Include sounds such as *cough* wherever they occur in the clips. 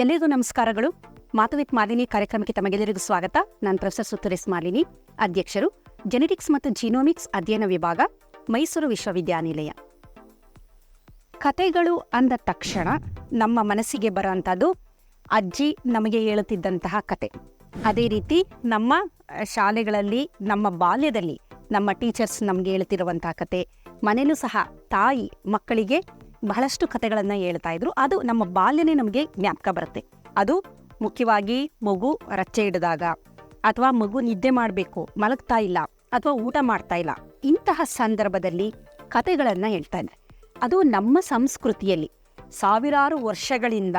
ಎಲ್ಲರಿಗೂ ನಮಸ್ಕಾರಗಳು. ಮಾತು ವಿತ್ ಮಾಲಿನಿ ಕಾರ್ಯಕ್ರಮಕ್ಕೆ ತಮಗೆಲ್ಲರಿಗೂ ಸ್ವಾಗತ. ನಾನು ಪ್ರೊಫೆಸರ್ ಸುತ್ತರೇಶ್ ಮಾಲಿನಿ, ಅಧ್ಯಕ್ಷರು. ಜೆನೆಟಿಕ್ಸ್ ಮತ್ತು ಜೀನೋಮಿಕ್ಸ್ ಅಧ್ಯಯನ ವಿಭಾಗ, ಮೈಸೂರು ವಿಶ್ವವಿದ್ಯಾನಿಲಯ. ಕತೆಗಳು ಅಂದ ತಕ್ಷಣ ನಮ್ಮ ಮನಸ್ಸಿಗೆ ಬರೋಂಥದ್ದು ಅಜ್ಜಿ ನಮಗೆ ಹೇಳುತ್ತಿದ್ದಂತಹ ಕತೆ ಅದೇ ರೀತಿ ನಮ್ಮ ಶಾಲೆಗಳಲ್ಲಿ, ನಮ್ಮ ಬಾಲ್ಯದಲ್ಲಿ ನಮ್ಮ ಟೀಚರ್ಸ್ ನಮಗೆ ಹೇಳ್ತಿರುವಂತಹ ಕತೆ ಮನೇಲೂ ಸಹ ತಾಯಿ ಮಕ್ಕಳಿಗೆ ಬಹಳಷ್ಟು ಕಥೆಗಳನ್ನು ಹೇಳ್ತಾ ಇದ್ರು. ಅದು ನಮ್ಮ ಬಾಲ್ಯನೇ ನಮಗೆ ಜ್ಞಾಪಕ ಬರುತ್ತೆ. ಅದು ಮುಖ್ಯವಾಗಿ ಮಗು ರಚ್ಚೆ ಹಿಡಿದಾಗ ಅಥವಾ ಮಗು ನಿದ್ದೆ ಮಾಡಬೇಕು, ಮಲಗ್ತಾ ಇಲ್ಲ ಅಥವಾ ಊಟ ಮಾಡ್ತಾ ಇಲ್ಲ, ಇಂತಹ ಸಂದರ್ಭದಲ್ಲಿ ಕಥೆಗಳನ್ನು ಹೇಳ್ತಾ ಇದ್ದಾರೆ ಅದು ನಮ್ಮ ಸಂಸ್ಕೃತಿಯಲ್ಲಿ ಸಾವಿರಾರು ವರ್ಷಗಳಿಂದ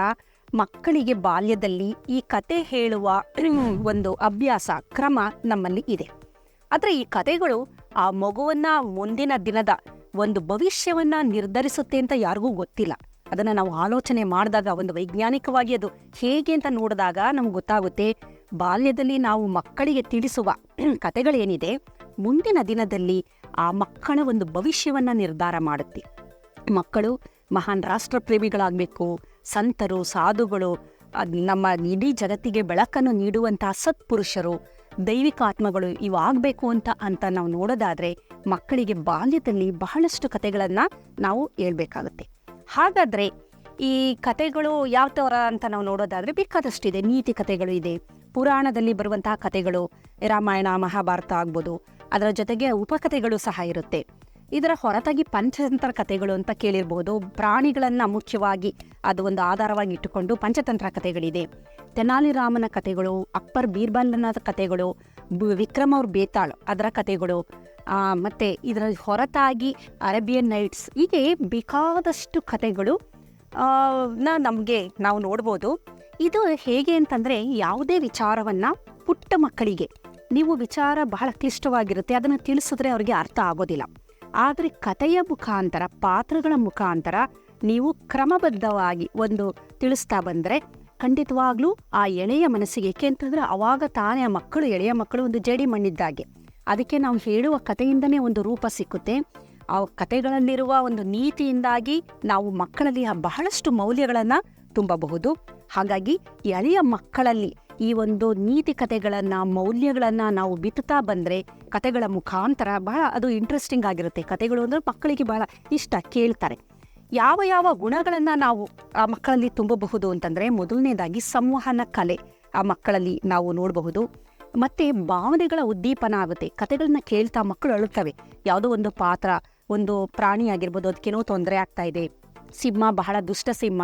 ಮಕ್ಕಳಿಗೆ ಬಾಲ್ಯದಲ್ಲಿ ಈ ಕತೆ ಹೇಳುವ *clears throat* ಒಂದು ಅಭ್ಯಾಸ, ಕ್ರಮ ನಮ್ಮಲ್ಲಿ ಇದೆ. ಆದರೆ ಈ ಕತೆಗಳು ಆ ಮಗುವನ್ನ ಮುಂದಿನ ದಿನದ ಒಂದು ಭವಿಷ್ಯವನ್ನ ನಿರ್ಧರಿಸುತ್ತೆ ಅಂತ ಯಾರಿಗೂ ಗೊತ್ತಿಲ್ಲ. ಅದನ್ನ ನಾವು ಆಲೋಚನೆ ಮಾಡಿದಾಗ ಒಂದು ವೈಜ್ಞಾನಿಕವಾಗಿ ಅದು ಹೇಗೆ ಅಂತ ನೋಡಿದಾಗ ನಮ್ಗೆ ಗೊತ್ತಾಗುತ್ತೆ. ಬಾಲ್ಯದಲ್ಲಿ ನಾವು ಮಕ್ಕಳಿಗೆ ತಿಳಿಸುವ *clears throat* ಕತೆಗಳೇನಿದೆ ಮುಂದಿನ ದಿನದಲ್ಲಿ ಆ ಮಕ್ಕಳ ಒಂದು ಭವಿಷ್ಯವನ್ನ ನಿರ್ಧಾರ ಮಾಡುತ್ತೆ. ಮಕ್ಕಳು ಮಹಾನ್ ರಾಷ್ಟ್ರಪ್ರೇಮಿಗಳಾಗಬೇಕು, ಸಂತರು, ಸಾಧುಗಳು ನಮ್ಮ ಇಡೀ ಜಗತ್ತಿಗೆ ಬೆಳಕನ್ನು ನೀಡುವಂತಹ ಸತ್ಪುರುಷರು ದೈವಿಕ ಆತ್ಮಗಳು ಇವು ಅಂತ ಅಂತ ನಾವು ನೋಡೋದಾದರೆ ಮಕ್ಕಳಿಗೆ ಬಾಲ್ಯದಲ್ಲಿ ಬಹಳಷ್ಟು ಕತೆಗಳನ್ನು ನಾವು ಹೇಳ್ಬೇಕಾಗುತ್ತೆ. ಹಾಗಾದರೆ ಈ ಕತೆಗಳು ಯಾವ ಥರ ಅಂತ ನಾವು ನೋಡೋದಾದರೆ ಬೇಕಾದಷ್ಟಿದೆ. ನೀತಿ ಕತೆಗಳು ಇದೆ. ಪುರಾಣದಲ್ಲಿ ಬರುವಂತಹ ಕತೆಗಳು ರಾಮಾಯಣ, ಮಹಾಭಾರತ ಆಗ್ಬೋದು. ಅದರ ಜೊತೆಗೆ ಉಪಕಥೆಗಳು ಸಹ ಇರುತ್ತೆ. ಇದರ ಹೊರತಾಗಿ ಪಂಚತಂತ್ರ ಕಥೆಗಳು ಅಂತ ಕೇಳಿರ್ಬೋದು. ಪ್ರಾಣಿಗಳನ್ನು ಮುಖ್ಯವಾಗಿ ಅದು ಒಂದು ಆಧಾರವಾಗಿ ಇಟ್ಟುಕೊಂಡು ಪಂಚತಂತ್ರ ಕಥೆಗಳಿದೆ. ತೆನಾಲಿರಾಮನ ಕಥೆಗಳು, ಅಕ್ಬರ್ ಬೀರ್ಬಲ್ನ ಕಥೆಗಳು ವಿಕ್ರಮ್ ಅವ್ರ ಬೇತಾಳ್ ಅದರ ಕಥೆಗಳು ಮತ್ತು ಮತ್ತೆ ಇದರ ಹೊರತಾಗಿ ಅರೇಬಿಯನ್ ನೈಟ್ಸ್ ಹೀಗೆ ಬೇಕಾದಷ್ಟು ಕಥೆಗಳು ನ ನಮಗೆ ನಾವು ನೋಡ್ಬೋದು. ಇದು ಹೇಗೆ ಅಂತಂದರೆ ಯಾವುದೇ ವಿಚಾರವನ್ನು ಪುಟ್ಟ ಮಕ್ಕಳಿಗೆ, ನೀವು ವಿಚಾರ ಬಹಳ ಕ್ಲಿಷ್ಟವಾಗಿರುತ್ತೆ, ಅದನ್ನು ತಿಳಿಸಿದ್ರೆ ಅವರಿಗೆ ಅರ್ಥ ಆಗೋದಿಲ್ಲ. ಆದರೆ ಕಥೆಯ ಮುಖಾಂತರ, ಪಾತ್ರಗಳ ಮುಖಾಂತರ ನೀವು ಕ್ರಮಬದ್ಧವಾಗಿ ಒಂದು ತಿಳಿಸ್ತಾ ಬಂದರೆ ಖಂಡಿತವಾಗ್ಲೂ ಆ ಎಳೆಯ ಮನಸ್ಸಿಗೆ ಏಕೆ ಅಂತಂದ್ರೆ ಅವಾಗ ತಾನೇ ಆ ಮಕ್ಕಳು, ಎಳೆಯ ಮಕ್ಕಳು ಒಂದು ಜಡಿ ಮಣ್ಣಿದ್ದಾಗೆ. ಅದಕ್ಕೆ ನಾವು ಹೇಳುವ ಕಥೆಯಿಂದನೇ ಒಂದು ರೂಪ ಸಿಕ್ಕುತ್ತೆ. ಆ ಕಥೆಗಳಲ್ಲಿರುವ ಒಂದು ನೀತಿಯಿಂದಾಗಿ ನಾವು ಮಕ್ಕಳಲ್ಲಿ ಬಹಳಷ್ಟು ಮೌಲ್ಯಗಳನ್ನು ತುಂಬಬಹುದು. ಹಾಗಾಗಿ ಎಳೆಯ ಮಕ್ಕಳಲ್ಲಿ ಈ ಒಂದು ನೀತಿ ಕಥೆಗಳನ್ನ, ಮೌಲ್ಯಗಳನ್ನ ನಾವು ಬಿತ್ತುತ್ತಾ ಬಂದ್ರೆ ಕಥೆಗಳ ಮುಖಾಂತರ ಬಹಳ ಅದು ಇಂಟ್ರೆಸ್ಟಿಂಗ್ ಆಗಿರುತ್ತೆ. ಕಥೆಗಳು ಅಂದ್ರೆ ಮಕ್ಕಳಿಗೆ ಬಹಳ ಇಷ್ಟ, ಕೇಳ್ತಾರೆ. ಯಾವ ಯಾವ ಗುಣಗಳನ್ನ ನಾವು ಆ ಮಕ್ಕಳಲ್ಲಿ ತುಂಬಬಹುದು ಅಂತಂದ್ರೆ ಮೊದಲನೇದಾಗಿ ಸಂವಹನ ಕಲೆ ಆ ಮಕ್ಕಳಲ್ಲಿ ನಾವು ನೋಡಬಹುದು. ಮತ್ತೆ ಭಾವನೆಗಳ ಉದ್ದೀಪನ ಆಗುತ್ತೆ. ಕತೆಗಳನ್ನ ಕೇಳ್ತಾ ಮಕ್ಕಳು ಅಳುತ್ತವೆ. ಯಾವುದೋ ಒಂದು ಪಾತ್ರ, ಒಂದು ಪ್ರಾಣಿ ಆಗಿರ್ಬೋದು, ಅದಕ್ಕೇನೋ ತೊಂದರೆ ಆಗ್ತಾ ಇದೆ. ಸಿಂಹ ಬಹಳ ದುಷ್ಟ ಸಿಂಹ,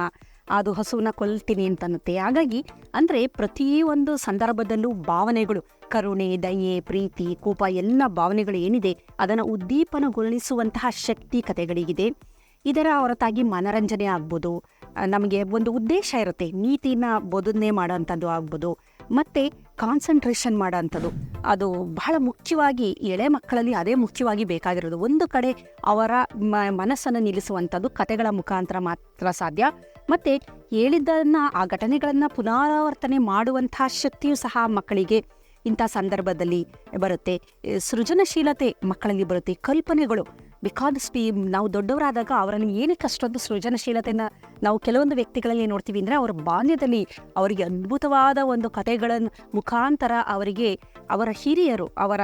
ಅದು ಹಸುವನ್ನ ಕೊಲ್ತೀನಿ ಅಂತನ್ನುತ್ತೆ. ಹಾಗಾಗಿ ಅಂದ್ರೆ ಪ್ರತಿಯೊಂದು ಸಂದರ್ಭದಲ್ಲೂ ಭಾವನೆಗಳು, ಕರುಣೆ, ದಯೆ, ಪ್ರೀತಿ, ಕೋಪ, ಎಲ್ಲ ಭಾವನೆಗಳು ಏನಿದೆ, ಅದನ್ನು ಉದ್ದೀಪನಗೊಳಿಸುವಂತಹ ಶಕ್ತಿ ಕಥೆಗಳಿಗಿದೆ ಇದರ ಹೊರತಾಗಿ ಮನರಂಜನೆ ಆಗ್ಬೋದು. ನಮಗೆ ಒಂದು ಉದ್ದೇಶ ಇರುತ್ತೆ. ನೀತಿನ ಬೋಧನೆ ಮಾಡೋಂಥದ್ದು ಆಗ್ಬೋದು. ಮತ್ತೆ ಕಾನ್ಸಂಟ್ರೇಷನ್ ಮಾಡೋಂಥದ್ದು ಅದು ಬಹಳ ಮುಖ್ಯವಾಗಿ ಎಳೆ ಮಕ್ಕಳಲ್ಲಿ ಅದೇ ಮುಖ್ಯವಾಗಿ ಬೇಕಾಗಿರೋದು. ಒಂದು ಕಡೆ ಅವರ ಮ- ಮನಸ್ಸನ್ನು ನಿಲ್ಲಿಸುವಂಥದ್ದು ಕತೆಗಳ ಮುಖಾಂತರ ಮಾತ್ರ ಸಾಧ್ಯ. ಮತ್ತೆ ಹೇಳಿದ್ದನ್ನು, ಆ ಘಟನೆಗಳನ್ನು ಪುನರಾವರ್ತನೆ ಮಾಡುವಂಥ ಶಕ್ತಿಯು ಸಹ ಮಕ್ಕಳಿಗೆ ಇಂಥ ಸಂದರ್ಭದಲ್ಲಿ ಬರುತ್ತೆ. ಸೃಜನಶೀಲತೆ ಮಕ್ಕಳಲ್ಲಿ ಬರುತ್ತೆ. ಕಲ್ಪನೆಗಳು ಬಿಕಾಸ್ ಪಿ ನಾವು ದೊಡ್ಡವರಾದಾಗ ಅವರಲ್ಲಿ ಏನಕ್ಕೆ ಅಷ್ಟೊಂದು ಸೃಜನಶೀಲತೆಯನ್ನು ನಾವು ಕೆಲವೊಂದು ವ್ಯಕ್ತಿಗಳಲ್ಲಿ ನೋಡ್ತೀವಿ ಅಂದರೆ ಅವರ ಬಾಲ್ಯದಲ್ಲಿ ಅವರಿಗೆ ಅದ್ಭುತವಾದ ಒಂದು ಕಥೆಗಳ ಮುಖಾಂತರ ಅವರಿಗೆ ಅವರ ಹಿರಿಯರು, ಅವರ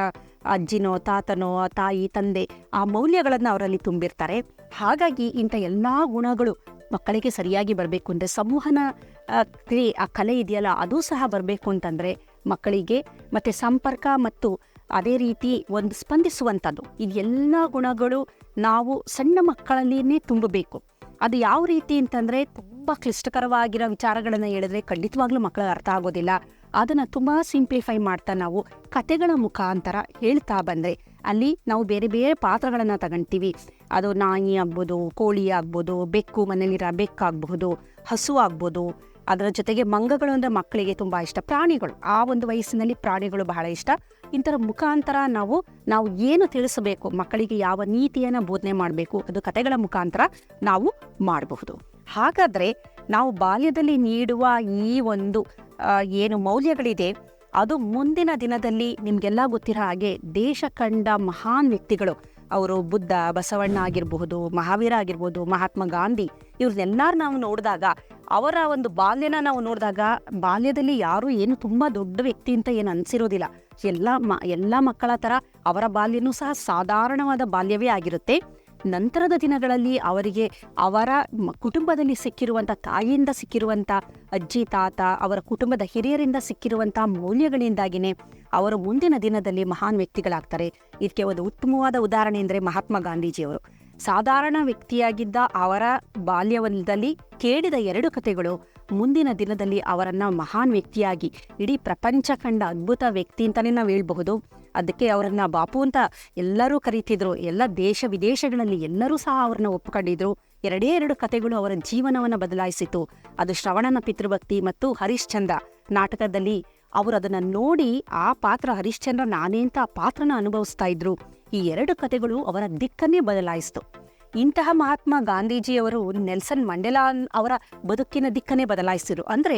ಅಜ್ಜಿನೋ, ತಾತನೋ, ತಾಯಿ, ತಂದೆ ಆ ಮೌಲ್ಯಗಳನ್ನು ಅವರಲ್ಲಿ ತುಂಬಿರ್ತಾರೆ. ಹಾಗಾಗಿ ಇಂಥ ಎಲ್ಲ ಗುಣಗಳು ಮಕ್ಕಳಿಗೆ ಸರಿಯಾಗಿ ಬರಬೇಕು ಅಂದರೆ ಸಂವಹನ ಕ್ರಿಯೆ ಆ ಕಲೆ ಇದೆಯಲ್ಲ, ಅದು ಸಹ ಬರಬೇಕು ಅಂತಂದರೆ ಮಕ್ಕಳಿಗೆ ಮತ್ತು ಸಂಪರ್ಕ ಮತ್ತು ಅದೇ ರೀತಿ ಒಂದು ಸ್ಪಂದಿಸುವಂಥದ್ದು. ಇದೆಲ್ಲ ಗುಣಗಳು ನಾವು ಸಣ್ಣ ಮಕ್ಕಳಲ್ಲಿನೇ ತುಂಬಬೇಕು. ಅದು ಯಾವ ರೀತಿ ಅಂತಂದರೆ ತುಂಬ ಕ್ಲಿಷ್ಟಕರವಾಗಿರೋ ವಿಚಾರಗಳನ್ನು ಹೇಳಿದ್ರೆ ಖಂಡಿತವಾಗ್ಲೂ ಮಕ್ಕಳಿಗೆ ಅರ್ಥ ಆಗೋದಿಲ್ಲ. ಅದನ್ನು ತುಂಬ ಸಿಂಪ್ಲಿಫೈ ಮಾಡ್ತಾ ನಾವು ಕತೆಗಳ ಮುಖಾಂತರ ಹೇಳ್ತಾ ಬಂದರೆ ಅಲ್ಲಿ ನಾವು ಬೇರೆ ಬೇರೆ ಪಾತ್ರಗಳನ್ನು ತಗೊಂತೀವಿ. ಅದು ನಾಯಿ ಆಗ್ಬೋದು, ಕೋಳಿ ಆಗ್ಬೋದು, ಬೆಕ್ಕು ಮನೇಲಿರೋ ಬೆಕ್ಕಾಗಬಹುದು ಹಸು ಆಗ್ಬೋದು. ಅದರ ಜೊತೆಗೆ ಮಂಗಗಳು ಅಂದರೆ ಮಕ್ಕಳಿಗೆ ತುಂಬ ಇಷ್ಟ. ಪ್ರಾಣಿಗಳು, ಆ ಒಂದು ವಯಸ್ಸಿನಲ್ಲಿ ಪ್ರಾಣಿಗಳು ಬಹಳ ಇಷ್ಟ. ಇಂಥರ ಮುಖಾಂತರ ನಾವು ನಾವು ಏನು ತಿಳಿಸಬೇಕು? ಮಕ್ಕಳಿಗೆ ಯಾವ ನೀತಿಯನ್ನು ಬೋಧನೆ ಮಾಡಬೇಕು? ಅದು ಕತೆಗಳ ಮುಖಾಂತರ ನಾವು ಮಾಡಬಹುದು. ಹಾಗಾದರೆ ನಾವು ಬಾಲ್ಯದಲ್ಲಿ ನೀಡುವ ಈ ಒಂದು ಏನು ಮೌಲ್ಯಗಳಿದೆ, ಅದು ಮುಂದಿನ ದಿನದಲ್ಲಿ ನಿಮಗೆಲ್ಲ ಗೊತ್ತಿರೋ ಹಾಗೆ ದೇಶ ಕಂಡ ಮಹಾನ್ ವ್ಯಕ್ತಿಗಳು. ಅವರು ಬುದ್ಧ, ಬಸವಣ್ಣ ಆಗಿರಬಹುದು, ಮಹಾವೀರ ಆಗಿರ್ಬೋದು, ಮಹಾತ್ಮ ಗಾಂಧಿ, ಇವ್ರನ್ನೆಲ್ಲರೂ ನಾವು ನೋಡಿದಾಗ, ಅವರ ಒಂದು ಬಾಲ್ಯನ ನಾವು ನೋಡಿದಾಗ, ಬಾಲ್ಯದಲ್ಲಿ ಯಾರು ಏನು ತುಂಬ ದೊಡ್ಡ ವ್ಯಕ್ತಿ ಅಂತ ಏನು ಅನಿಸಿರೋದಿಲ್ಲ. ಎಲ್ಲ ಮ, ಎಲ್ಲ ಮಕ್ಕಳ ಥರ ಅವರ ಬಾಲ್ಯನೂ ಸಹ ಸಾಧಾರಣವಾದ ಬಾಲ್ಯವೇ ಆಗಿರುತ್ತೆ. ನಂತರದ ದಿನಗಳಲ್ಲಿ ಅವರಿಗೆ ಅವರ ಕುಟುಂಬದಲ್ಲಿ ಸಿಕ್ಕಿರುವಂಥ ತಾಯಿಯಿಂದ ಸಿಕ್ಕಿರುವಂಥ ಅಜ್ಜಿ, ತಾತ, ಅವರ ಕುಟುಂಬದ ಹಿರಿಯರಿಂದ ಸಿಕ್ಕಿರುವಂಥ ಮೌಲ್ಯಗಳಿಂದಾಗಿನೇ ಅವರು ಮುಂದಿನ ದಿನದಲ್ಲಿ ಮಹಾನ್ ವ್ಯಕ್ತಿಗಳಾಗ್ತಾರೆ. ಇದಕ್ಕೆ ಒಂದು ಉತ್ತಮವಾದ ಉದಾಹರಣೆ ಅಂದರೆ ಮಹಾತ್ಮ ಗಾಂಧೀಜಿಯವರು. ಸಾಧಾರಣ ವ್ಯಕ್ತಿಯಾಗಿದ್ದ ಅವರ ಬಾಲ್ಯದಲ್ಲಿ ಕೇಳಿದ ಎರಡು ಕಥೆಗಳು. ಮುಂದಿನ ದಿನದಲ್ಲಿ ಅವರನ್ನ ಮಹಾನ್ ವ್ಯಕ್ತಿಯಾಗಿ, ಇಡೀ ಪ್ರಪಂಚ ಕಂಡ ಅದ್ಭುತ ವ್ಯಕ್ತಿ ಅಂತಲೇ ನಾವು ಹೇಳ್ಬಹುದು. ಅದಕ್ಕೆ ಅವರನ್ನ ಬಾಪು ಅಂತ ಎಲ್ಲರೂ ಕರೀತಿದ್ರು. ಎಲ್ಲ ದೇಶ ವಿದೇಶಗಳಲ್ಲಿ ಎಲ್ಲರೂ ಸಹ ಅವ್ರನ್ನ ಒಪ್ಕೊಂಡಿದ್ರು. ಎರಡೇ ಎರಡು ಕಥೆಗಳು ಅವರ ಜೀವನವನ್ನು ಬದಲಾಯಿಸಿತು. ಅದು ಶ್ರವಣನ ಪಿತೃಭಕ್ತಿ ಮತ್ತು ಹರಿಶ್ಚಂದ್ರ ನಾಟಕದಲ್ಲಿ ಅವರು ಅದನ್ನ ನೋಡಿ, ಆ ಪಾತ್ರ ಹರಿಶ್ಚಂದ್ರ ನಾನೇ ಅಂತ ಆ ಪಾತ್ರನ ಅನುಭವಿಸ್ತಾ ಇದ್ರು. ಈ ಎರಡು ಕಥೆಗಳು ಅವರ ದಿಕ್ಕನ್ನೇ ಬದಲಾಯಿಸಿತು. ಇಂತಹ ಮಹಾತ್ಮ ಗಾಂಧೀಜಿಯವರು ನೆಲ್ಸನ್ ಮಂಡೇಲಾ ಅವರ ಬದುಕಿನ ದಿಕ್ಕನ್ನೇ ಬದಲಾಯಿಸಿದರು. ಅಂದ್ರೆ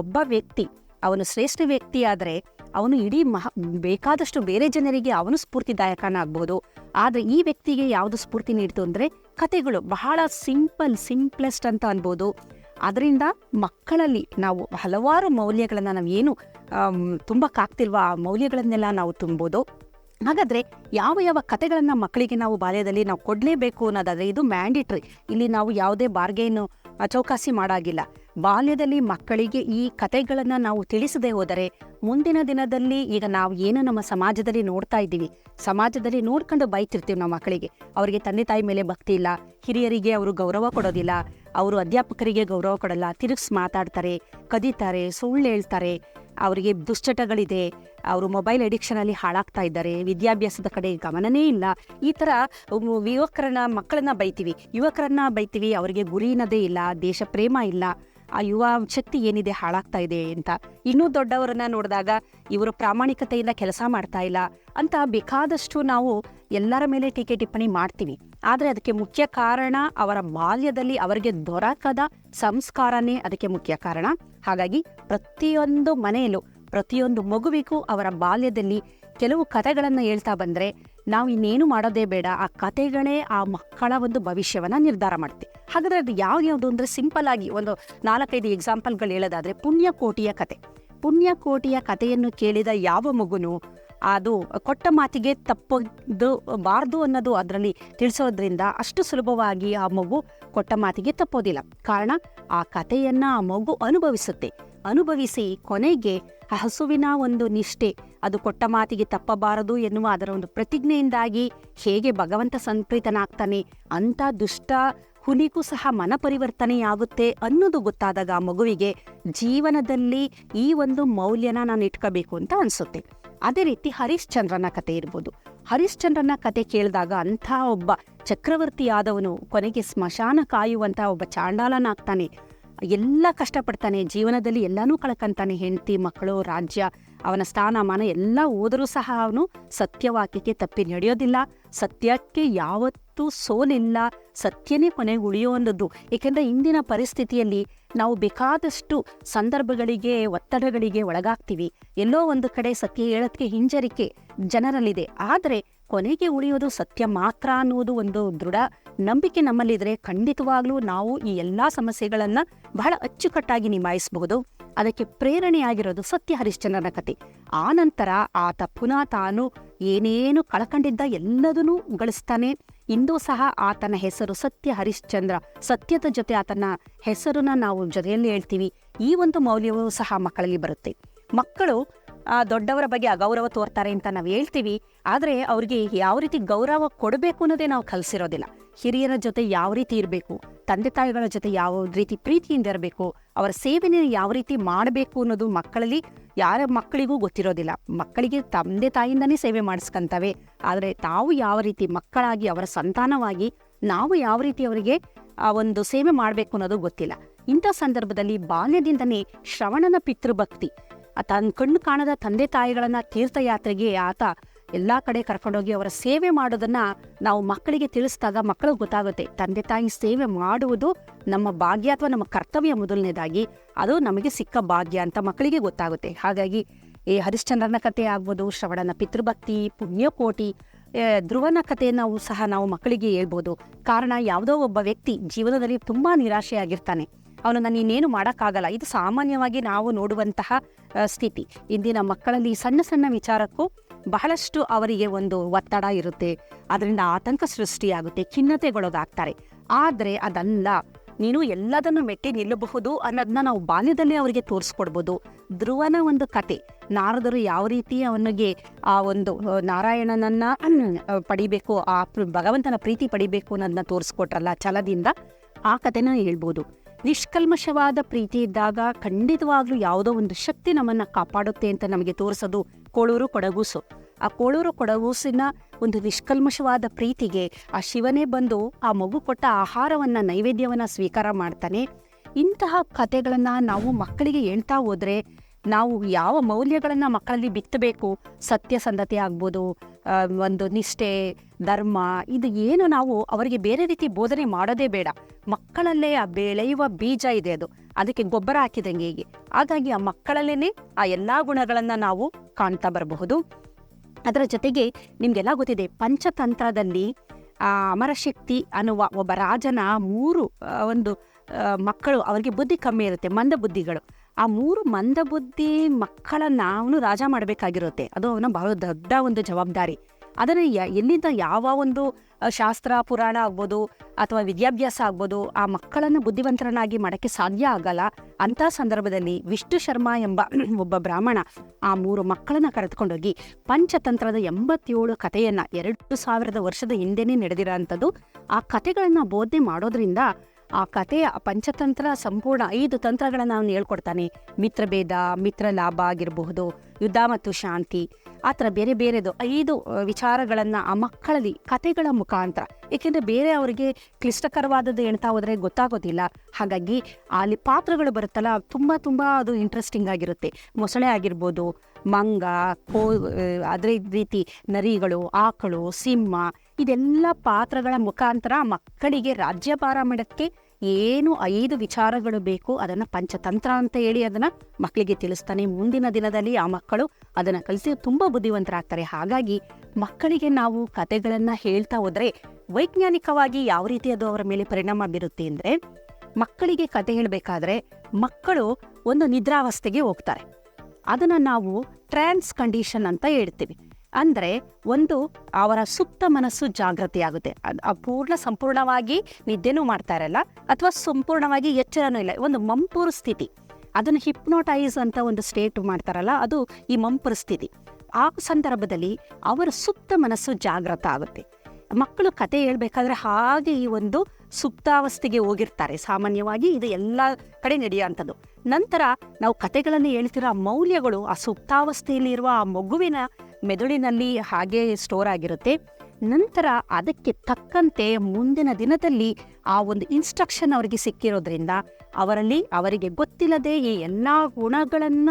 ಒಬ್ಬ ವ್ಯಕ್ತಿ, ಅವನು ಶ್ರೇಷ್ಠ ವ್ಯಕ್ತಿಯಾದರೆ ಅವನು ಇಡೀ ಮಹ, ಬೇಕಾದಷ್ಟು ಬೇರೆ ಜನರಿಗೆ ಅವನು ಸ್ಫೂರ್ತಿದಾಯಕನಾಗ್ಬೋದು. ಆದರೆ ಈ ವ್ಯಕ್ತಿಗೆ ಯಾವುದು ಸ್ಫೂರ್ತಿ ನೀಡಿತು ಅಂದರೆ ಕತೆಗಳು ಬಹಳ ಸಿಂಪಲ್, ಸಿಂಪ್ಲೆಸ್ಟ್ ಅಂತ ಅನ್ಬೋದು. ಅದರಿಂದ ಮಕ್ಕಳಲ್ಲಿ ನಾವು ಹಲವಾರು ಮೌಲ್ಯಗಳನ್ನು ನಾವು ಏನು ತುಂಬಕ್ಕಾಗ್ತಿಲ್ವ ಆ ಮೌಲ್ಯಗಳನ್ನೆಲ್ಲ ನಾವು ತುಂಬೋದು. ಹಾಗಾದ್ರೆ ಯಾವ ಯಾವ ಕತೆಗಳನ್ನ ಮಕ್ಕಳಿಗೆ ನಾವು ಬಾಲ್ಯದಲ್ಲಿ ನಾವು ಕೊಡಲೇಬೇಕು ಅನ್ನೋದಾದ್ರೆ ಇದು ಮ್ಯಾಂಡಿಟ್ರಿ. ಇಲ್ಲಿ ನಾವು ಯಾವುದೇ ಬಾರ್ಗೇನು ಚೌಕಾಸಿ ಮಾಡಾಗಿಲ್ಲ. ಬಾಲ್ಯದಲ್ಲಿ ಮಕ್ಕಳಿಗೆ ಈ ಕತೆಗಳನ್ನು ನಾವು ತಿಳಿಸದೇ ಹೋದರೆ ಮುಂದಿನ ದಿನದಲ್ಲಿ ಈಗ ನಾವು ಏನು ನಮ್ಮ ಸಮಾಜದಲ್ಲಿ ನೋಡ್ತಾ ಇದ್ದೀವಿ. ಸಮಾಜದಲ್ಲಿ ನೋಡ್ಕೊಂಡು ಬೈತಿರ್ತೀವಿ ನಾವು ಮಕ್ಕಳಿಗೆ. ಅವರಿಗೆ ತಂದೆ ತಾಯಿ ಮೇಲೆ ಭಕ್ತಿ ಇಲ್ಲ, ಹಿರಿಯರಿಗೆ ಅವರು ಗೌರವ ಕೊಡೋದಿಲ್ಲ, ಅವರು ಅಧ್ಯಾಪಕರಿಗೆ ಗೌರವ ಕೊಡಲ್ಲ, ತಿರುಗಿಸ್ ಮಾತಾಡ್ತಾರೆ, ಕದೀತಾರೆ, ಸುಳ್ಳು ಹೇಳ್ತಾರೆ. ಅವರಿಗೆ ದುಶ್ಚಟಗಳಿದೆ. ಅವರು ಮೊಬೈಲ್ ಅಡಿಕ್ಷನಲ್ಲಿ ಹಾಳಾಗ್ತಾ ಇದ್ದಾರೆ. ವಿದ್ಯಾಭ್ಯಾಸದ ಕಡೆ ಗಮನನೇ ಇಲ್ಲ. ಈ ಥರ ಯುವಕರನ್ನ ಮಕ್ಕಳನ್ನ ಬೈತೀವಿ. ಯುವಕರನ್ನ ಬೈತೀವಿ. ಅವರಿಗೆ ಗುರಿ ಇಲ್ಲ. ದೇಶ ಪ್ರೇಮ ಇಲ್ಲ. ಆ ಯುವ ಶಕ್ತಿ ಏನಿದೆ ಹಾಳಾಗ್ತಾ ಇದೆ ಅಂತ. ಇನ್ನೂ ದೊಡ್ಡವರನ್ನ ನೋಡಿದಾಗ ಇವರು ಪ್ರಾಮಾಣಿಕತೆಯಿಂದ ಕೆಲಸ ಮಾಡ್ತಾ ಇಲ್ಲ ಅಂತ ಬೇಕಾದಷ್ಟು ನಾವು ಎಲ್ಲರ ಮೇಲೆ ಟೀಕೆ ಟಿಪ್ಪಣಿ ಮಾಡ್ತೀವಿ. ಆದರೆ ಅದಕ್ಕೆ ಮುಖ್ಯ ಕಾರಣ ಅವರ ಬಾಲ್ಯದಲ್ಲಿ ಅವರಿಗೆ ದೊರಕದ ಸಂಸ್ಕಾರನೇ ಅದಕ್ಕೆ ಮುಖ್ಯ ಕಾರಣ. ಹಾಗಾಗಿ ಪ್ರತಿಯೊಂದು ಮನೆಯಲ್ಲೂ, ಪ್ರತಿಯೊಂದು ಮಗುವಿಗೂ ಅವರ ಬಾಲ್ಯದಲ್ಲಿ ಕೆಲವು ಕಥೆಗಳನ್ನು ಹೇಳ್ತಾ ಬಂದರೆ ನಾವು ಇನ್ನೇನು ಮಾಡೋದೇ ಬೇಡ. ಆ ಕಥೆಗಳೇ ಆ ಮಕ್ಕಳ ಒಂದು ಭವಿಷ್ಯವನ್ನ ನಿರ್ಧಾರ ಮಾಡುತ್ತೆ ಹಾಗಾದ್ರೆ ಅದು ಯಾವ್ಯಾವುದು ಅಂದರೆ ಸಿಂಪಲ್ ಆಗಿ ಒಂದು ನಾಲ್ಕೈದು ಎಕ್ಸಾಂಪಲ್ಗಳು ಹೇಳೋದಾದ್ರೆ ಪುಣ್ಯಕೋಟಿಯ ಕತೆ. ಪುಣ್ಯಕೋಟಿಯ ಕಥೆಯನ್ನು ಕೇಳಿದ ಯಾವ ಮಗುನು ಅದು ಕೊಟ್ಟ ಮಾತಿಗೆ ತಪ್ಪದು, ಬಾರ್ದು ಅನ್ನೋದು ಅದರಲ್ಲಿ ತಿಳಿಸೋದ್ರಿಂದ ಅಷ್ಟು ಸುಲಭವಾಗಿ ಆ ಮಗು ಕೊಟ್ಟ ಮಾತಿಗೆ ತಪ್ಪೋದಿಲ್ಲ. ಕಾರಣ ಆ ಕಥೆಯನ್ನು ಆ ಮಗು ಅನುಭವಿಸುತ್ತೆ. ಅನುಭವಿಸಿ ಕೊನೆಗೆ ಆ ಹಸುವಿನ ಒಂದು ನಿಷ್ಠೆ, ಅದು ಕೊಟ್ಟ ಮಾತಿಗೆ ತಪ್ಪಬಾರದು ಎನ್ನುವ ಅದರ ಒಂದು ಪ್ರತಿಜ್ಞೆಯಿಂದಾಗಿ ಹೇಗೆ ಭಗವಂತ ಸಂಪ್ರೀತನಾಗ್ತಾನೆ ಅಂತ ದುಷ್ಟ ಹುಲಿಗೂ ಸಹ ಮನ ಪರಿವರ್ತನೆಯಾಗುತ್ತೆ ಅನ್ನೋದು ಗೊತ್ತಾದಾಗ ಮಗುವಿಗೆ ಜೀವನದಲ್ಲಿ ಈ ಒಂದು ಮೌಲ್ಯನ ನಾನು ಇಟ್ಕೋಬೇಕು ಅಂತ ಅನ್ಸುತ್ತೆ. ಅದೇ ರೀತಿ ಹರಿಶ್ಚಂದ್ರನ ಕತೆ ಇರ್ಬೋದು. ಹರಿಶ್ಚಂದ್ರನ ಕತೆ ಕೇಳಿದಾಗ ಅಂಥ ಒಬ್ಬ ಚಕ್ರವರ್ತಿಯಾದವನು ಕೊನೆಗೆ ಸ್ಮಶಾನ ಕಾಯುವಂಥ ಒಬ್ಬ ಚಾಂಡಾಲನಾಗ್ತಾನೆ ಎಲ್ಲ ಕಷ್ಟಪಡ್ತಾನೆ, ಜೀವನದಲ್ಲಿ ಎಲ್ಲನೂ ಕಳ್ಕಂತಾನೆ, ಹೆಂಡತಿ, ಮಕ್ಕಳು, ರಾಜ್ಯ ಅವನ ಸ್ಥಾನಮಾನ ಎಲ್ಲ ಹೋದರೂ ಸಹ ಅವನು ಸತ್ಯವಾಕ್ಯಕ್ಕೆ ತಪ್ಪಿ ನಡೆಯೋದಿಲ್ಲ. ಸತ್ಯಕ್ಕೆ ಯಾವತ್ತೂ ಸೋಲಿಲ್ಲ. ಸತ್ಯನೇ ಕೊನೆಗೆ ಉಳಿಯುವಂಥದ್ದು ಏಕೆಂದರೆ ಇಂದಿನ ಪರಿಸ್ಥಿತಿಯಲ್ಲಿ ನಾವು ಬೇಕಾದಷ್ಟು ಸಂದರ್ಭಗಳಿಗೆ, ಒತ್ತಡಗಳಿಗೆ ಒಳಗಾಗ್ತೀವಿ. ಎಲ್ಲೋ ಒಂದು ಕಡೆ ಸತ್ಯ ಹೇಳೋದಕ್ಕೆ ಹಿಂಜರಿಕೆ ಜನರಲ್ಲಿದೆ. ಆದರೆ ಕೊನೆಗೆ ಉಳಿಯೋದು ಸತ್ಯ ಮಾತ್ರ ಅನ್ನುವುದು ಒಂದು ದೃಢ ನಂಬಿಕೆ ನಮ್ಮಲ್ಲಿದ್ರೆ ಖಂಡಿತವಾಗ್ಲೂ ನಾವು ಈ ಎಲ್ಲ ಸಮಸ್ಯೆಗಳನ್ನು ಬಹಳ ಅಚ್ಚುಕಟ್ಟಾಗಿ ನಿಭಾಯಿಸಬಹುದು ಅದಕ್ಕೆ ಪ್ರೇರಣೆಯಾಗಿರೋದು ಸತ್ಯ ಹರಿಶ್ಚಂದ್ರನ ಕತೆ. ಆ ನಂತರ ಆತ ಪುನಃ ತಾನು ಏನೇನು ಕಳ್ಕೊಂಡಿದ್ದ ಎಲ್ಲದನ್ನೂ ಗಳಿಸ್ತಾನೆ. ಇಂದೂ ಸಹ ಆತನ ಹೆಸರು ಸತ್ಯ ಹರಿಶ್ಚಂದ್ರ ಸತ್ಯದ ಜೊತೆ ಆತನ ಹೆಸರನ್ನ ನಾವು ಜೊತೆಯಲ್ಲಿ ಹೇಳ್ತೀವಿ. ಈ ಒಂದು ಮೌಲ್ಯವೂ ಸಹ ಮಕ್ಕಳಲ್ಲಿ ಬರುತ್ತೆ. ಮಕ್ಕಳು ದೊಡ್ಡವರ ಬಗ್ಗೆ ಅಗೌರವ ತೋರ್ತಾರೆ ಅಂತ ನಾವು ಹೇಳ್ತೀವಿ. ಆದರೆ ಅವ್ರಿಗೆ ಯಾವ ರೀತಿ ಗೌರವ ಕೊಡಬೇಕು ಅನ್ನೋದೇ ನಾವು ಕಲಿಸಿರೋದಿಲ್ಲ. ಹಿರಿಯರ ಜೊತೆ ಯಾವ ರೀತಿ ಇರಬೇಕು, ತಂದೆ ತಾಯಿಗಳ ಜೊತೆ ಯಾವ ರೀತಿ ಪ್ರೀತಿಯಿಂದ ಇರಬೇಕು, ಅವರ ಸೇವೆನ ಯಾವ ರೀತಿ ಮಾಡಬೇಕು ಅನ್ನೋದು ಮಕ್ಕಳಲ್ಲಿ ಯಾರ ಮಕ್ಕಳಿಗೂ ಗೊತ್ತಿರೋದಿಲ್ಲ. ಮಕ್ಕಳಿಗೆ ತಂದೆ ತಾಯಿಯಿಂದನೇ ಸೇವೆ ಮಾಡಿಸ್ಕಂತವೆ. ಆದರೆ ತಾವು ಯಾವ ರೀತಿ ಮಕ್ಕಳಾಗಿ, ಅವರ ಸಂತಾನವಾಗಿ, ನಾವು ಯಾವ ರೀತಿ ಅವರಿಗೆ ಆ ಒಂದು ಸೇವೆ ಮಾಡಬೇಕು ಅನ್ನೋದು ಗೊತ್ತಿಲ್ಲ. ಇಂಥ ಸಂದರ್ಭದಲ್ಲಿ ಬಾಲ್ಯದಿಂದನೇ ಶ್ರವಣನ ಪಿತೃಭಕ್ತಿ ಆ ತನ್ನ ಕಣ್ಣು ಕಾಣದ ತಂದೆ ತಾಯಿಗಳನ್ನ ತೀರ್ಥಯಾತ್ರೆಗೆ ಆತ ಎಲ್ಲ ಕಡೆ ಕರ್ಕೊಂಡೋಗಿ ಅವರ ಸೇವೆ ಮಾಡೋದನ್ನ ನಾವು ಮಕ್ಕಳಿಗೆ ತಿಳಿಸಿದಾಗ ಮಕ್ಕಳಿಗೆ ಗೊತ್ತಾಗುತ್ತೆ. ತಂದೆ ತಾಯಿ ಸೇವೆ ಮಾಡುವುದು ನಮ್ಮ ಭಾಗ್ಯ ಅಥವಾ ನಮ್ಮ ಕರ್ತವ್ಯ ಮೊದಲನೇದಾಗಿ. ಅದು ನಮಗೆ ಸಿಕ್ಕ ಭಾಗ್ಯ ಅಂತ ಮಕ್ಕಳಿಗೆ ಗೊತ್ತಾಗುತ್ತೆ. ಹಾಗಾಗಿ ಈ ಹರಿಶ್ಚಂದ್ರನ ಕಥೆ ಆಗ್ಬೋದು, ಶ್ರವಣನ ಪಿತೃಭಕ್ತಿ, ಪುಣ್ಯಕೋಟಿ ಧ್ರುವನ ಕಥೆಯನ್ನು ಸಹ ನಾವು ಮಕ್ಕಳಿಗೆ ಹೇಳ್ಬೋದು. ಕಾರಣ ಯಾವುದೋ ಒಬ್ಬ ವ್ಯಕ್ತಿ ಜೀವನದಲ್ಲಿ ತುಂಬ ನಿರಾಶೆಯಾಗಿರ್ತಾನೆ. ಅವನು ನಾನು ಇನ್ನೇನು ಮಾಡೋಕ್ಕಾಗಲ್ಲ. ಇದು ಸಾಮಾನ್ಯವಾಗಿ ನಾವು ನೋಡುವಂತಹ ಸ್ಥಿತಿ. ಇಂದಿನ ಮಕ್ಕಳಲ್ಲಿ ಸಣ್ಣ ಸಣ್ಣ ವಿಚಾರಕ್ಕೂ ಬಹಳಷ್ಟು ಅವರಿಗೆ ಒಂದು ಒತ್ತಡ ಇರುತ್ತೆ. ಅದರಿಂದ ಆತಂಕ ಸೃಷ್ಟಿಯಾಗುತ್ತೆ, ಖಿನ್ನತೆಗೊಳಗಾಗ್ತಾರೆ. ಆದರೆ ಅದಲ್ಲ. ನೀನು ಎಲ್ಲದನ್ನು ಮೆಟ್ಟಿ ನಿಲ್ಲಬಹುದು ಅನ್ನೋದನ್ನ ನಾವು ಬಾಲ್ಯದಲ್ಲೇ ಅವರಿಗೆ ತೋರಿಸ್ಕೊಡ್ಬೋದು. ಧ್ರುವನ ಒಂದು ಕತೆ. ನಾರದರು ಯಾವ ರೀತಿ ಅವನಿಗೆ ಆ ಒಂದು ನಾರಾಯಣನನ್ನ ಪಡಿಬೇಕು, ಆ, ಭಗವಂತನ ಪ್ರೀತಿ ಪಡಿಬೇಕು ಅನ್ನೋದನ್ನ ತೋರಿಸ್ಕೊಟ್ರಲ್ಲ, ಛಲದಿಂದ ಆ ಕಥೆನ ಹೇಳ್ಬೋದು. ನಿಷ್ಕಲ್ಮಶವಾದ ಪ್ರೀತಿ ಇದ್ದಾಗ ಖಂಡಿತವಾಗ್ಲೂ ಯಾವುದೋ ಒಂದು ಶಕ್ತಿ ನಮ್ಮನ್ನ ಕಾಪಾಡುತ್ತೆ ಅಂತ ನಮಗೆ ತೋರಿಸೋದು ಕೋಳೂರು ಕೊಡಗೂಸು ಆ ಕೋಳೂರು ಕೊಡಗೂಸಿನ ಒಂದು ನಿಷ್ಕಲ್ಮಶವಾದ ಪ್ರೀತಿಗೆ ಆ ಶಿವನೇ ಬಂದು ಆ ಮಗು ಕೊಟ್ಟ ಆಹಾರವನ್ನ, ನೈವೇದ್ಯವನ್ನ ಸ್ವೀಕಾರ ಮಾಡ್ತಾನೆ. ಇಂತಹ ಕಥೆಗಳನ್ನ ನಾವು ಮಕ್ಕಳಿಗೆ ಹೇಳ್ತಾ ಹೋದ್ರೆ ನಾವು ಯಾವ ಮೌಲ್ಯಗಳನ್ನ ಮಕ್ಕಳಲ್ಲಿ ಬಿತ್ತಬೇಕು ಸತ್ಯಸಂಧತೆ ಆಗ್ಬೋದು ಒಂದು ನಿಷ್ಠೆ ಧರ್ಮ, ಇದು ಏನು ನಾವು ಅವರಿಗೆ ಬೇರೆ ರೀತಿ ಬೋಧನೆ ಮಾಡೋದೇ ಬೇಡ. ಮಕ್ಕಳಲ್ಲೇ ಆ ಬೆಳೆಯುವ ಬೀಜ ಇದೆ ಅದು. ಅದಕ್ಕೆ ಗೊಬ್ಬರ ಹಾಕಿದಂಗೆ ಹೀಗೆ. ಹಾಗಾಗಿ ಆ ಮಕ್ಕಳಲ್ಲೇನೆ ಆ ಎಲ್ಲಾ ಗುಣಗಳನ್ನ ನಾವು ಕಾಣ್ತಾ ಬರಬಹುದು. ಅದರ ಜೊತೆಗೆ ನಿಮಗೆಲ್ಲ ಗೊತ್ತಿದೆ, ಪಂಚತಂತ್ರದಲ್ಲಿ ಆ ಅಮರಶಕ್ತಿ ಅನ್ನುವ ಒಬ್ಬ ರಾಜನ ಮೂರು ಒಂದು ಮಕ್ಕಳು, ಅವರಿಗೆ ಬುದ್ಧಿ ಕಮ್ಮಿ ಇರುತ್ತೆ, ಮಂದ ಬುದ್ಧಿಗಳು. ಆ ಮೂರು ಮಂದ ಬುದ್ಧಿ ಮಕ್ಕಳನ್ನ ಅವನು ರಾಜ ಮಾಡಬೇಕಾಗಿರುತ್ತೆ. ಅದು ಅವನ ಬಹಳ ದೊಡ್ಡ ಒಂದು ಜವಾಬ್ದಾರಿ. ಅದನ್ನು ಎಲ್ಲಿಂದ ಯಾವ ಒಂದು ಶಾಸ್ತ್ರ, ಪುರಾಣ ಆಗ್ಬೋದು ಅಥವಾ ವಿದ್ಯಾಭ್ಯಾಸ ಆಗ್ಬೋದು ಆ ಮಕ್ಕಳನ್ನು ಬುದ್ಧಿವಂತರನ್ನಾಗಿ ಮಾಡೋಕ್ಕೆ ಸಾಧ್ಯ ಆಗಲ್ಲ. ಅಂಥ ಸಂದರ್ಭದಲ್ಲಿ ವಿಷ್ಣು ಶರ್ಮಾ ಎಂಬ *clears throat* ಒಬ್ಬ ಬ್ರಾಹ್ಮಣ ಆ ಮೂರು ಮಕ್ಕಳನ್ನ ಕರೆದುಕೊಂಡೋಗಿ ಪಂಚತಂತ್ರದ ಎಂಬತ್ತೇಳು ಕಥೆಯನ್ನ ಎರಡು ಸಾವಿರದ ವರ್ಷದ ಹಿಂದೆನೇ ನಡೆದಿರೋಂಥದ್ದು, ಆ ಕಥೆಗಳನ್ನು ಬೋಧನೆ ಮಾಡೋದ್ರಿಂದ ಆ ಕಥೆಯ ಪಂಚತಂತ್ರ ಸಂಪೂರ್ಣ ಐದು ತಂತ್ರಗಳನ್ನ ಅವನು ಹೇಳ್ಕೊಡ್ತಾನೆ. ಮಿತ್ರಭೇದ ಮಿತ್ರ ಲಾಭ ಆಗಿರಬಹುದು, ಯುದ್ಧ ಮತ್ತು ಶಾಂತಿ. ಆ ಥರ ಬೇರೆ ಬೇರೆದು ಐದು ವಿಚಾರಗಳನ್ನು ಆ ಮಕ್ಕಳಲ್ಲಿ ಕಥೆಗಳ ಮುಖಾಂತರ. ಏಕೆಂದರೆ ಬೇರೆ ಅವರಿಗೆ ಕ್ಲಿಷ್ಟಕರವಾದದ್ದು ಹೇಳ್ತಾ ಹೋದರೆ ಗೊತ್ತಾಗೋದಿಲ್ಲ. ಹಾಗಾಗಿ ಅಲ್ಲಿ ಪಾತ್ರಗಳು ಬರುತ್ತಲ್ಲ, ತುಂಬ ತುಂಬ ಅದು ಇಂಟ್ರೆಸ್ಟಿಂಗ್ ಆಗಿರುತ್ತೆ. ಮೊಸಳೆ ಆಗಿರ್ಬೋದು, ಮಂಗ, ಕೋ ಅದೇ ರೀತಿ ನರಿಗಳು, ಆಕಳು, ಸಿಂಹ ಇದೆಲ್ಲ ಪಾತ್ರಗಳ ಮುಖಾಂತರ ಮಕ್ಕಳಿಗೆ ರಾಜ್ಯಭಾರ ಮಾಡೋಕ್ಕೆ ಏನು ಐದು ವಿಚಾರಗಳು ಬೇಕು? ಅದನ್ನ ಪಂಚತಂತ್ರ ಅಂತ ಹೇಳಿ ಅದನ್ನ ಮಕ್ಕಳಿಗೆ ತಿಳಿಸ್ತಾನೆ. ಮುಂದಿನ ದಿನದಲ್ಲಿ ಆ ಮಕ್ಕಳು ಅದನ್ನ ಕಲಿಸಿ ತುಂಬಾ ಬುದ್ಧಿವಂತರಾಗ್ತಾರೆ. ಹಾಗಾಗಿ ಮಕ್ಕಳಿಗೆ ನಾವು ಕತೆಗಳನ್ನ ಹೇಳ್ತಾ ಹೋದ್ರೆ ವೈಜ್ಞಾನಿಕವಾಗಿ ಯಾವ ರೀತಿ ಅದು ಅವರ ಮೇಲೆ ಪರಿಣಾಮ ಬೀರುತ್ತೆ ಅಂದ್ರೆ ಮಕ್ಕಳಿಗೆ ಕತೆ ಹೇಳಬೇಕಾದ್ರೆ ಮಕ್ಕಳು ಒಂದು ನಿದ್ರಾವಸ್ಥೆಗೆ ಹೋಗ್ತಾರೆ. ಅದನ್ನ ನಾವು ಟ್ರಾನ್ಸ್ ಕಂಡೀಷನ್ ಅಂತ ಹೇಳ್ತೀವಿ. ಅಂದ್ರೆ ಒಂದು ಅವರ ಸುಪ್ತ ಮನಸ್ಸು ಜಾಗೃತಿ ಆಗುತ್ತೆ. ಪೂರ್ಣ ಸಂಪೂರ್ಣವಾಗಿ ನಿದ್ದೆನೂ ಮಾಡ್ತಾ ಇರಲ್ಲ ಅಥವಾ ಸಂಪೂರ್ಣವಾಗಿ ಎಚ್ಚರನೂ ಇಲ್ಲ. ಒಂದು ಮಂಪೂರು ಸ್ಥಿತಿ. ಅದನ್ನು ಹಿಪ್ನೋಟೈಸ್ ಅಂತ ಒಂದು ಸ್ಟೇಟ್ ಮಾಡ್ತಾರಲ್ಲ, ಅದು ಈ ಮಂಪುರ ಸ್ಥಿತಿ. ಆ ಸಂದರ್ಭದಲ್ಲಿ ಅವರ ಸುಪ್ತ ಮನಸ್ಸು ಜಾಗೃತ ಆಗುತ್ತೆ. ಮಕ್ಕಳು ಕತೆ ಹೇಳ್ಬೇಕಾದ್ರೆ ಹಾಗೆ ಈ ಒಂದು ಸುಪ್ತಾವಸ್ಥೆಗೆ ಹೋಗಿರ್ತಾರೆ. ಸಾಮಾನ್ಯವಾಗಿ ಇದು ಎಲ್ಲ ಕಡೆ ನಡೆಯುವಂಥದ್ದು. ನಂತರ ನಾವು ಕತೆಗಳನ್ನು ಹೇಳ್ತಿರೋ ಆ ಮೌಲ್ಯಗಳು, ಆ ಸುಪ್ತಾವಸ್ಥೆಯಲ್ಲಿರುವ ಆ ಮಗುವಿನ ಮೆದುಳಿನಲ್ಲಿ ಹಾಗೆ ಸ್ಟೋರ್ ಆಗಿರುತ್ತೆ. ನಂತರ ಅದಕ್ಕೆ ತಕ್ಕಂತೆ ಮುಂದಿನ ದಿನದಲ್ಲಿ ಆ ಒಂದು ಇನ್ಸ್ಟ್ರಕ್ಷನ್ ಅವರಿಗೆ ಸಿಕ್ಕಿರೋದ್ರಿಂದ ಅವರಲ್ಲಿ ಅವರಿಗೆ ಗೊತ್ತಿಲ್ಲದೆ ಈ ಎಲ್ಲ ಗುಣಗಳನ್ನ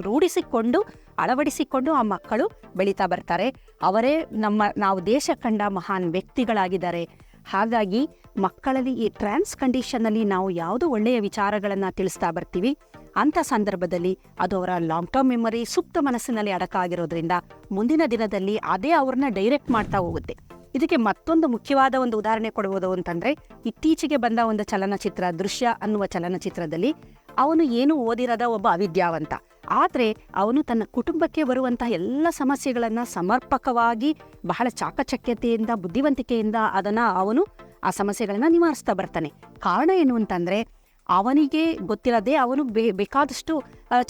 ರೂಢಿಸಿಕೊಂಡು, ಅಳವಡಿಸಿಕೊಂಡು ಆ ಮಕ್ಕಳು ಬೆಳೀತಾ ಬರ್ತಾರೆ. ಅವರೇ ನಮ್ಮ, ನಾವು ದೇಶ ಕಂಡ ಮಹಾನ್ ವ್ಯಕ್ತಿಗಳಾಗಿದ್ದಾರೆ. ಹಾಗಾಗಿ ಮಕ್ಕಳಲ್ಲಿ ಈ ಟ್ರಾನ್ಸ್ ಕಂಡೀಷನ್ನಲ್ಲಿ ನಾವು ಯಾವುದು ಒಳ್ಳೆಯ ವಿಚಾರಗಳನ್ನು ತಿಳಿಸ್ತಾ ಬರ್ತೀವಿ? ಅಂಥ ಸಂದರ್ಭದಲ್ಲಿ ಅದು ಅವರ ಲಾಂಗ್ ಟರ್ಮ್ ಮೆಮೊರಿ ಸುಪ್ತ ಮನಸ್ಸಿನಲ್ಲಿ ಅಡಕಾಗಿರೋದ್ರಿಂದ ಮುಂದಿನ ದಿನದಲ್ಲಿ ಅದೇ ಅವ್ರನ್ನ ಡೈರೆಕ್ಟ್ ಮಾಡ್ತಾ ಹೋಗುತ್ತೆ. ಇದಕ್ಕೆ ಮತ್ತೊಂದು ಮುಖ್ಯವಾದ ಒಂದು ಉದಾಹರಣೆ ಕೊಡುವುದು ಅಂತಂದ್ರೆ ಇತ್ತೀಚೆಗೆ ಬಂದ ಒಂದು ಚಲನಚಿತ್ರ, ದೃಶ್ಯ ಅನ್ನುವ ಚಲನಚಿತ್ರದಲ್ಲಿ ಅವನು ಏನು ಓದಿರದ ಒಬ್ಬ ಅವಿದ್ಯಾವಂತ. ಆದ್ರೆ ಅವನು ತನ್ನ ಕುಟುಂಬಕ್ಕೆ ಬರುವಂತಹ ಎಲ್ಲ ಸಮಸ್ಯೆಗಳನ್ನ ಸಮರ್ಪಕವಾಗಿ, ಬಹಳ ಚಾಕಚಕ್ಯತೆಯಿಂದ, ಬುದ್ಧಿವಂತಿಕೆಯಿಂದ ಅದನ್ನ ಅವನು ಆ ಸಮಸ್ಯೆಗಳನ್ನ ನಿವಾರಿಸ್ತಾ ಬರ್ತಾನೆ. ಕಾರಣ ಏನು ಅಂತಂದ್ರೆ ಅವನಿಗೆ ಗೊತ್ತಿರದೆ ಅವನು ಬೇ, ಬೇಕಾದಷ್ಟು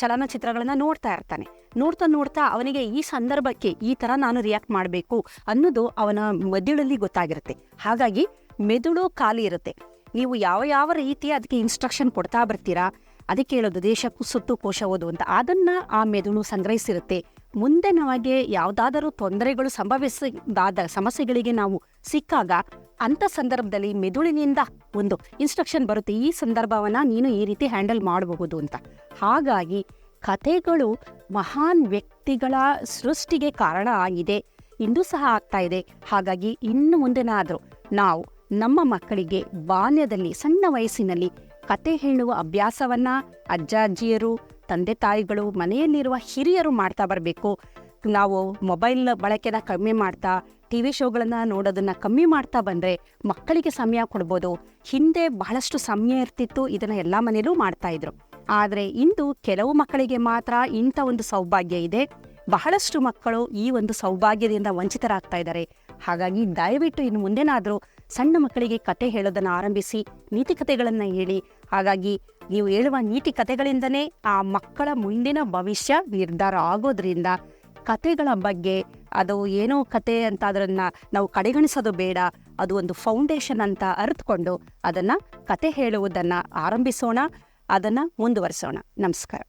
ಚಲನಚಿತ್ರಗಳನ್ನು ನೋಡ್ತಾ ಇರ್ತಾನೆ. ನೋಡ್ತಾ ನೋಡ್ತಾ ಅವನಿಗೆ ಈ ಸಂದರ್ಭಕ್ಕೆ ಈ ಥರ ನಾನು ರಿಯಾಕ್ಟ್ ಮಾಡಬೇಕು ಅನ್ನೋದು ಅವನ ಮೆದುಳಲ್ಲಿ ಗೊತ್ತಾಗಿರುತ್ತೆ. ಹಾಗಾಗಿ ಮೆದುಳು ಖಾಲಿ ಇರುತ್ತೆ. ನೀವು ಯಾವ ಯಾವ ರೀತಿ ಅದಕ್ಕೆ ಇನ್ಸ್ಟ್ರಕ್ಷನ್ ಕೊಡ್ತಾ ಬರ್ತೀರಾ? ಅದಕ್ಕೆ ಹೇಳೋದು ದೇಶಕ್ಕೂ ಸುತ್ತು ಕೋಶ ಓದು ಅಂತ. ಅದನ್ನ ಆ ಮೆದುಳು ಸಂಗ್ರಹಿಸಿರುತ್ತೆ. ಮುಂದೆ ನಮಗೆ ಯಾವುದಾದರೂ ತೊಂದರೆಗಳು ಸಂಭವಿಸಿದಾದ ಸಮಸ್ಯೆಗಳಿಗೆ ನಾವು ಸಿಕ್ಕಾಗ ಅಂಥ ಸಂದರ್ಭದಲ್ಲಿ ಮೆದುಳಿನಿಂದ ಒಂದು ಇನ್ಸ್ಟ್ರಕ್ಷನ್ ಬರುತ್ತೆ, ಈ ಸಂದರ್ಭವನ್ನ ನೀನು ಈ ರೀತಿ ಹ್ಯಾಂಡಲ್ ಮಾಡಬಹುದು ಅಂತ. ಹಾಗಾಗಿ ಕಥೆಗಳು ಮಹಾನ್ ವ್ಯಕ್ತಿಗಳ ಸೃಷ್ಟಿಗೆ ಕಾರಣ ಆಗಿದೆ. ಇಂದು ಸಹ ಆಗ್ತಾ ಇದೆ. ಹಾಗಾಗಿ ಇನ್ನು ಮುಂದೆನಾದರೂ ನಾವು ನಮ್ಮ ಮಕ್ಕಳಿಗೆ ಬಾಲ್ಯದಲ್ಲಿ, ಸಣ್ಣ ವಯಸ್ಸಿನಲ್ಲಿ ಕತೆ ಹೇಳುವ ಅಭ್ಯಾಸವನ್ನ ಅಜ್ಜ, ಅಜ್ಜಿಯರು, ತಂದೆ ತಾಯಿಗಳು, ಮನೆಯಲ್ಲಿರುವ ಹಿರಿಯರು ಮಾಡ್ತಾ ಬರಬೇಕು. ನಾವು ಮೊಬೈಲ್ ಬಳಕೆನ ಕಮ್ಮಿ ಮಾಡ್ತಾ, ಟಿ ವಿ ಶೋಗಳನ್ನು ನೋಡೋದನ್ನ ಕಮ್ಮಿ ಮಾಡ್ತಾ ಬಂದರೆ ಮಕ್ಕಳಿಗೆ ಸಮಯ ಕೊಡ್ಬೋದು. ಹಿಂದೆ ಬಹಳಷ್ಟು ಸಮಯ ಇರ್ತಿತ್ತು ಇದನ್ನು ಎಲ್ಲ ಮನೆಯಲ್ಲೂ ಮಾಡ್ತಾಯಿದ್ರು ಆದರೆ ಇಂದು ಕೆಲವು ಮಕ್ಕಳಿಗೆ ಮಾತ್ರ ಇಂಥ ಒಂದು ಸೌಭಾಗ್ಯ ಇದೆ. ಬಹಳಷ್ಟು ಮಕ್ಕಳು ಈ ಒಂದು ಸೌಭಾಗ್ಯದಿಂದ ವಂಚಿತರಾಗ್ತಾ ಇದ್ದಾರೆ. ಹಾಗಾಗಿ ದಯವಿಟ್ಟು ಇನ್ನು ಮುಂದೆನಾದರೂ ಸಣ್ಣ ಮಕ್ಕಳಿಗೆ ಕತೆ ಹೇಳೋದನ್ನು ಆರಂಭಿಸಿ, ನೀತಿ ಕಥೆಗಳನ್ನು ಹೇಳಿ ಹಾಗಾಗಿ ನೀವು ಹೇಳುವ ನೀತಿ ಕಥೆಗಳಿಂದನೇ ಆ ಮಕ್ಕಳ ಮುಂದಿನ ಭವಿಷ್ಯ ನಿರ್ಧಾರ ಆಗೋದ್ರಿಂದ ಕತೆಗಳ ಬಗ್ಗೆ ಅದು ಏನೋ ಕತೆ ಅಂತ ಅದನ್ನು ನಾವು ಕಡೆಗಣಿಸೋದು ಬೇಡ. ಅದು ಒಂದು ಫೌಂಡೇಶನ್ ಅಂತ ಅರಿತುಕೊಂಡು ಅದನ್ನು ಕತೆ ಹೇಳುವುದನ್ನು ಆರಂಭಿಸೋಣ. ಅದನ್ನು ಮುಂದುವರಿಸೋಣ. ನಮಸ್ಕಾರ.